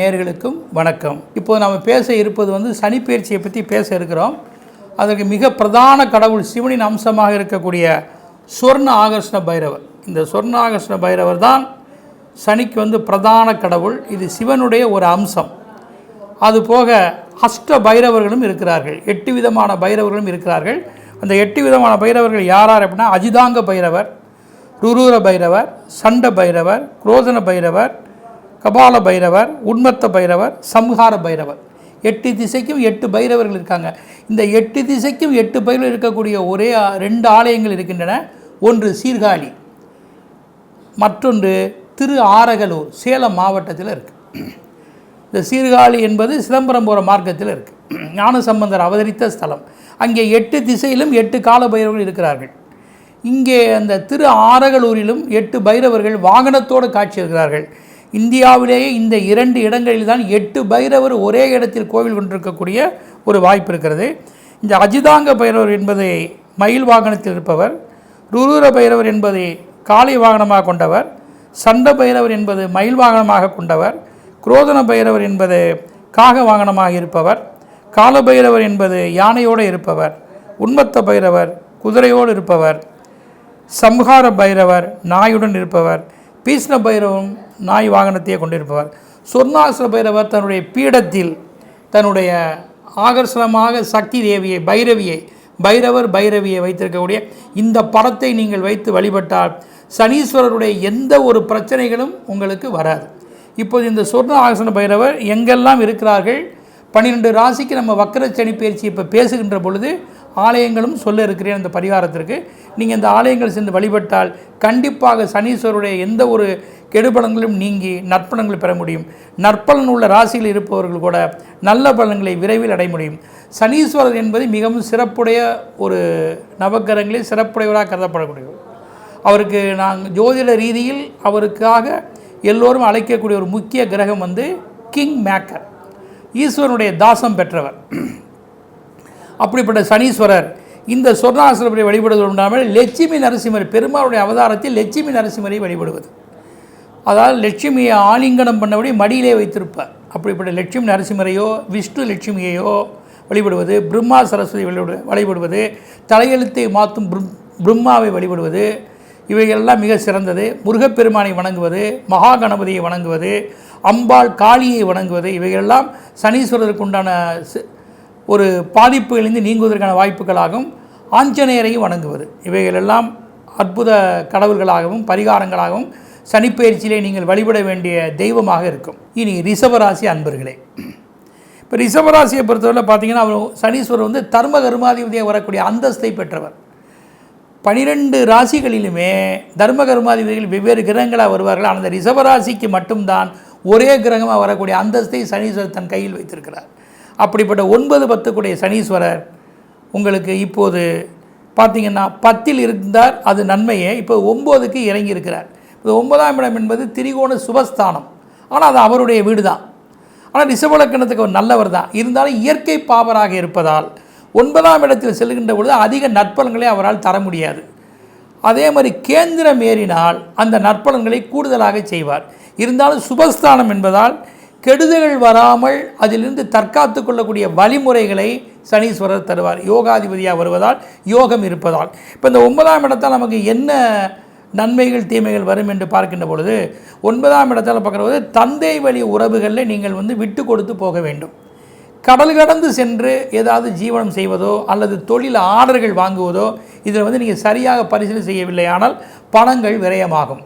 நேர்களுக்கும் வணக்கம். இப்போது நாம் பேச இருப்பது வந்து சனிப்பயிற்சியை பற்றி பேச இருக்கிறோம். அதற்கு மிக பிரதான கடவுள் சிவனின் அம்சமாக இருக்கக்கூடிய சொர்ண ஆகர்ஷ்ண பைரவர். இந்த சொர்ண ஆகர்ஷ்ண பைரவர் தான் சனிக்கு வந்து பிரதான கடவுள். இது சிவனுடைய ஒரு அம்சம். அதுபோக அஷ்ட பைரவர்களும் இருக்கிறார்கள். எட்டு விதமான பைரவர்களும் இருக்கிறார்கள். அந்த எட்டு விதமான பைரவர்கள் யார் யார் அப்படின்னா அஜிதாங்க பைரவர் ருரூர பைரவர் சண்ட பைரவர் குரோதன பைரவர் கபால பைரவர் உண்மத்த பைரவர் சம்ஹார பைரவர். எட்டு திசைக்கும் எட்டு பைரவர்கள் இருக்காங்க. இந்த எட்டு திசைக்கும் எட்டு பைரவர் இருக்கக்கூடிய ஒரே ரெண்டு ஆலயங்கள் இருக்கின்றன. ஒன்று சீர்காழி மற்றொன்று திரு ஆரகலூர் சேலம் மாவட்டத்தில் இருக்குது இந்த சீர்காழி என்பது சிதம்பரம் போகிற மார்க்கத்தில் இருக்குது ஞான சம்பந்தர் அவதரித்த ஸ்தலம். அங்கே எட்டு திசையிலும் எட்டு கால பைரவர்கள் இருக்கிறார்கள். இங்கே அந்த திரு ஆரகலூரிலும் எட்டு பைரவர்கள் வாகனத்தோடு காட்சி இருக்கிறார்கள். இந்தியாவிலேயே இந்த இரண்டு இடங்களில் தான் எட்டு பைரவர் ஒரே இடத்தில் கோவில் கொண்டிருக்கக்கூடிய ஒரு வாய்ப்பு இருக்கிறது. இந்த அஜிதாங்க பைரவர் என்பதை மயில் வாகனத்தில் இருப்பவர் ருரூர பைரவர் என்பதை காளை வாகனமாக கொண்டவர் சண்ட பைரவர் என்பது மயில் வாகனமாக கொண்டவர் குரோதன பைரவர் என்பது காக வாகனமாக இருப்பவர் கால பைரவர் என்பது யானையோடு இருப்பவர் உண்மத்த பைரவர் குதிரையோடு இருப்பவர் சம்ஹார பைரவர் நாயுடன் இருப்பவர் பீஷ்ண பைரவம் நாய் வாகனத்தையே கொண்டிருப்பவர். சொர்ணாசுர பைரவர் தன்னுடைய பீடத்தில் தன்னுடைய ஆகர்ஷணமாக சக்தி தேவியை பைரவியை பைரவர் பைரவியை வைத்திருக்கக்கூடிய இந்த படத்தை நீங்கள் வைத்து வழிபட்டால் சனீஸ்வரருடைய எந்த ஒரு பிரச்சனைகளும் உங்களுக்கு வராது. இப்போது இந்த சொர்ண ஆசன பைரவர் எங்கெல்லாம் இருக்கிறார்கள்? பன்னிரெண்டு ராசிக்கு நம்ம வக்கர சனி பயிற்சி இப்போ பேசுகின்ற பொழுது ஆலயங்களும் சொல்ல இருக்கிறேன் அந்த பரிகாரத்திற்கு. நீங்கள் இந்த ஆலயங்கள் சென்று வழிபட்டால் கண்டிப்பாக சனீஸ்வருடைய எந்த ஒரு கெடுபலங்களும் நீங்கி நற்பலங்களை பெற முடியும். நற்பலன் உள்ள ராசியில் இருப்பவர்கள் கூட நல்ல பலன்களை விரைவில் அடைய முடியும். சனீஸ்வரர் என்பது மிகவும் சிறப்புடைய ஒரு நவக்கிரகங்களில் சிறப்புடையவராக கருதப்படக்கூடியவர். அவருக்கு நாங்கள் ஜோதிட ரீதியில் அவருக்காக எல்லோரும் அழைக்கக்கூடிய ஒரு முக்கிய கிரகம் வந்து கிங் மேக்கர் ஈஸ்வரனுடைய தாசம் பெற்றவர். அப்படிப்பட்ட சனீஸ்வரர் இந்த சொர்ணாசிரமரை வழிபடுவது இல்லாமல் லட்சுமி நரசிம்மர் பெருமாளுடைய அவதாரத்தில் லட்சுமி நரசிம்மரை வழிபடுவது. அதாவது லட்சுமியை ஆலிங்கனம் பண்ணபடி மடியிலே வைத்திருப்பார். அப்படிப்பட்ட லட்சுமி நரசிம்மரையோ விஷ்ணு லட்சுமியையோ வழிபடுவது பிரம்மா சரஸ்வதி வழிபடு வழிபடுவது தலையெழுத்தை மாற்றும் பிரம் பிரம்மாவை வழிபடுவது இவைகளெல்லாம் மிக சிறந்தது. முருகப்பெருமானை வணங்குவது மகா கணபதியை வணங்குவது அம்பாள் காளியை வணங்குவது இவைகளெல்லாம் சனீஸ்வரருக்கு உண்டான ஒரு பாதிப்புகளிலிருந்து நீங்குவதற்கான வாய்ப்புகளாகும் ஆஞ்சநேயரையும் வணங்குவது. இவைகளெல்லாம் அற்புத கடவுள்களாகவும் பரிகாரங்களாகவும் சனிப்பெயர்ச்சியிலே நீங்கள் வழிபட வேண்டிய தெய்வமாக இருக்கும். இனி ரிஷபராசி அன்பர்களே. இப்போ ரிஷபராசியை பொறுத்தவரை பார்த்தீங்கன்னா அவர் சனீஸ்வரர் வந்து தர்ம கர்மாதிபதியாக வரக்கூடிய அந்தஸ்தை பெற்றவர். பனிரெண்டு ராசிகளிலுமே தர்ம கர்மாதிபதிகள் வெவ்வேறு கிரகங்களாக வருவார்கள். ஆனால் அந்த ரிஷபராசிக்கு மட்டும்தான் ஒரே கிரகமாக வரக்கூடிய அந்தஸ்தை சனீஸ்வரர் தன் கையில் வைத்திருக்கிறார். அப்படிப்பட்ட ஒன்பது பத்துக்குடைய சனீஸ்வரர் உங்களுக்கு இப்போது பார்த்தீங்கன்னா பத்தில் இருந்தார். அது நன்மையே. இப்போ ஒம்போதுக்கு இறங்கியிருக்கிறார். இப்போ ஒன்பதாம் இடம் என்பது திரிகோண சுபஸ்தானம். ஆனால் அது அவருடைய வீடு தான் ஆனால் ரிஷபலக்கணத்துக்கு ஒரு நல்லவர் தான். இருந்தாலும் இயற்கை பாவராக இருப்பதால் ஒன்பதாம் இடத்தில் செல்கின்ற பொழுது அதிக நற்பலன்களை அவரால் தர முடியாது. அதே மாதிரி கேந்திரம் ஏறினால் அந்த நற்பலன்களை கூடுதலாக செய்வார். இருந்தாலும் சுபஸ்தானம் என்பதால் கெடுதல்கள் வராமல் அதிலிருந்து தற்காத்து கொள்ளக்கூடிய வழிமுறைகளை சனீஸ்வரர் தருவார். யோகாதிபதியாக வருவதால் யோகம் இருப்பதால். இப்போ இந்த ஒன்பதாம் இடத்தால் நமக்கு என்ன நன்மைகள் தீமைகள் வரும் என்று பார்க்கின்ற பொழுது ஒன்பதாம் இடத்தால் பார்க்குற போது தந்தை வழி உறவுகளில் நீங்கள் வந்து விட்டு கொடுத்து போக வேண்டும். கடல் கடந்து சென்று ஏதாவது ஜீவனம் செய்வதோ அல்லது தொழில் ஆர்டர்கள் வாங்குவதோ இதில் வந்து நீங்கள் சரியாக பரிசீலனை செய்யவில்லை ஆனால் பணங்கள் விரயமாகும்.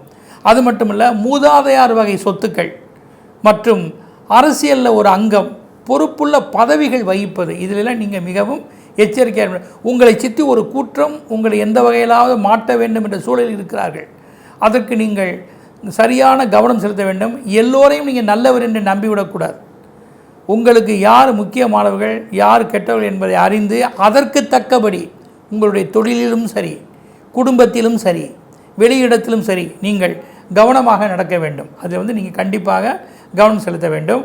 அது மட்டுமல்ல மூதாதையார் வகை சொத்துக்கள் மற்றும் அரசியலில் ஒரு அங்கம் பொறுப்புள்ள பதவிகள் வகிப்பது. இதிலெல்லாம் நீங்கள் மிகவும் எச்சரிக்கையாக உங்களை சுற்றி ஒரு கூற்றம் உங்களை எந்த வகையிலாவது மாட்ட வேண்டும் என்ற சூழலில் இருக்கிறார்கள். அதற்கு நீங்கள் சரியான கவனம் செலுத்த வேண்டும். எல்லோரையும் நீங்கள் நல்லவர் என்று நம்பிவிடக்கூடாது. உங்களுக்கு யார் முக்கியமானவர்கள் யார் கெட்டவர்கள் என்பதை அறிந்து அதற்கு தக்கபடி உங்களுடைய தொழிலிலும் சரி குடும்பத்திலும் சரி வெளியிடத்திலும் சரி நீங்கள் கவனமாக நடக்க வேண்டும். அதில் வந்து நீங்கள் கண்டிப்பாக கவனம் செலுத்த வேண்டும்.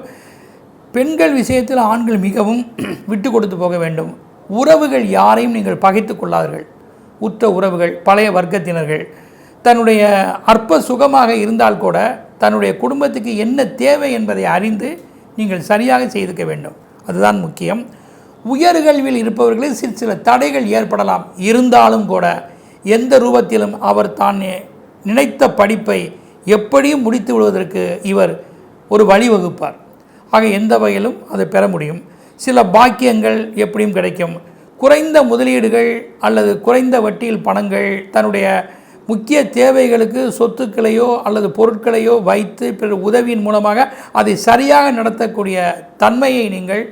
பெண்கள் விஷயத்தில் ஆண்கள் மிகவும் விட்டு கொடுத்து போக வேண்டும். உறவுகள் யாரையும் நீங்கள் பகைத்து கொள்ளாதீர்கள். உற்ற உறவுகள் பழைய வர்க்கத்தினர்கள் தன்னுடைய அற்ப சுகமாக இருந்தால் கூட தன்னுடைய குடும்பத்துக்கு என்ன தேவை என்பதை அறிந்து நீங்கள் சரியாக செய்துக்க வேண்டும். அதுதான் முக்கியம். உயர்கல்வியில் இருப்பவர்களில் சில சில தடைகள் ஏற்படலாம். இருந்தாலும் கூட எந்த ரூபத்திலும் அவர் தான் நினைத்த படிப்பை எப்படியும் முடித்து விடுவதற்கு இவர் ஒரு வழிவகுப்பார் ஆக எந்த வகையிலும் அதை பெற முடியும். சில பாக்கியங்கள் எப்படியும் கிடைக்கும். குறைந்த முதலீடுகள் அல்லது குறைந்த வட்டியில் பணங்கள் தன்னுடைய முக்கிய தேவைகளுக்கு சொத்துக்களையோ அல்லது பொருட்களையோ வைத்து பிற உதவியின் மூலமாக அதை சரியாக நடத்தக்கூடிய தன்மையை நீங்கள்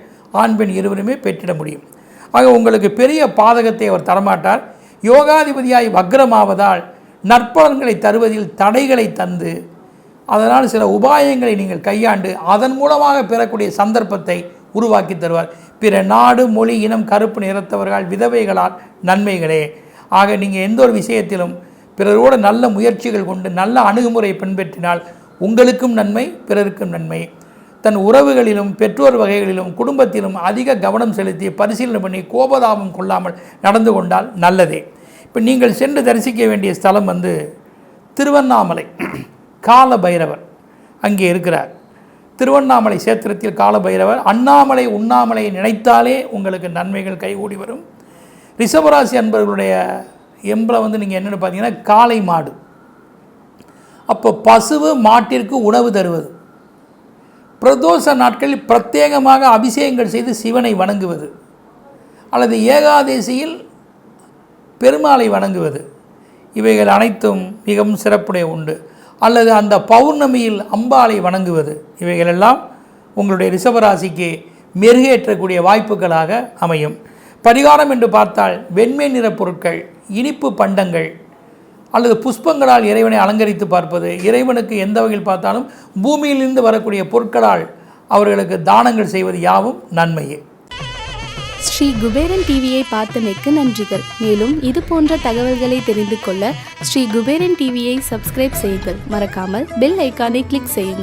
ஆண் பெண் இருவருமே பெற்றிட முடியும். ஆக உங்களுக்கு பெரிய பாதகத்தை அவர் தரமாட்டார். யோகாதிபதியாய் வக்ரமாவதால் நற்பலன்களை தருவதில் தடைகளை தந்து அதனால் சில உபாயங்களை நீங்கள் கையாண்டு அதன் மூலமாக பெறக்கூடிய சந்தர்ப்பத்தை உருவாக்கி தருவார். பிற நாடு மொழி இனம் கருப்பு நிறத்தவர்கள் விதவைகளால் நன்மைகளே. ஆக நீங்கள் எந்த ஒரு விஷயத்திலும் பிறரோடு நல்ல முயற்சிகள் கொண்டு நல்ல அணுகுமுறை பின்பற்றினால் உங்களுக்கும் நன்மை பிறருக்கும் நன்மை. தன் உறவுகளிலும் பெற்றோர் வகைகளிலும் குடும்பத்திலும் அதிக கவனம் செலுத்தி பரிசீலனை பண்ணி கோபதாபம் கொள்ளாமல் நடந்து கொண்டால் நல்லதே. இப்போ நீங்கள் சென்று தரிசிக்க வேண்டிய ஸ்தலம் வந்து திருவண்ணாமலை கால பைரவர் அங்கே இருக்கிறார். திருவண்ணாமலை சேத்திரத்தில் கால பைரவர் அண்ணாமலை உண்ணாமலை நினைத்தாலே உங்களுக்கு நன்மைகள் கைகூடி வரும். ரிஷபராசி அன்பர்களுடைய எம்பளை வந்து நீங்கள் என்னென்னு பார்த்தீங்கன்னா காளை மாடு. அப்போ பசுவு மாட்டிற்கு உணவு தருவது. பிரதோஷ நாட்களில் பிரத்யேகமாக அபிஷேகங்கள் செய்து சிவனை வணங்குவது. அல்லது ஏகாதேசியில் பெருமாளை வணங்குவது. இவைகள் அனைத்தும் மிகவும் சிறப்புடைய உண்டு. அல்லது அந்த பௌர்ணமியில் அம்பாளை வணங்குவது. இவைகளெல்லாம் உங்களுடைய ரிஷபராசிக்கு மெருகேற்றக்கூடிய வாய்ப்புகளாக அமையும். பரிகாரம் என்று பார்த்தால் வெண்மை நிற பொருட்கள் இனிப்பு பண்டங்கள் அல்லது புஷ்பங்களால் இறைவனை அலங்கரித்து பார்ப்பது இறைவனுக்கு எந்த வகையில் பார்த்தாலும் பூமியிலிருந்து வரக்கூடிய பொருட்களால் அவர்களுக்கு தானங்கள் செய்வது யாவும் நன்மையே. ஸ்ரீ குபேரன் டிவியை பார்த்தமைக்கு நன்றிகள். மேலும் இது போன்ற தகவல்களை தெரிந்து கொள்ள ஸ்ரீ குபேரன் டிவியை சப்ஸ்கிரைப் செய்யுங்கள். மறக்காமல் பெல் ஐக்கானை கிளிக் செய்யுங்கள்.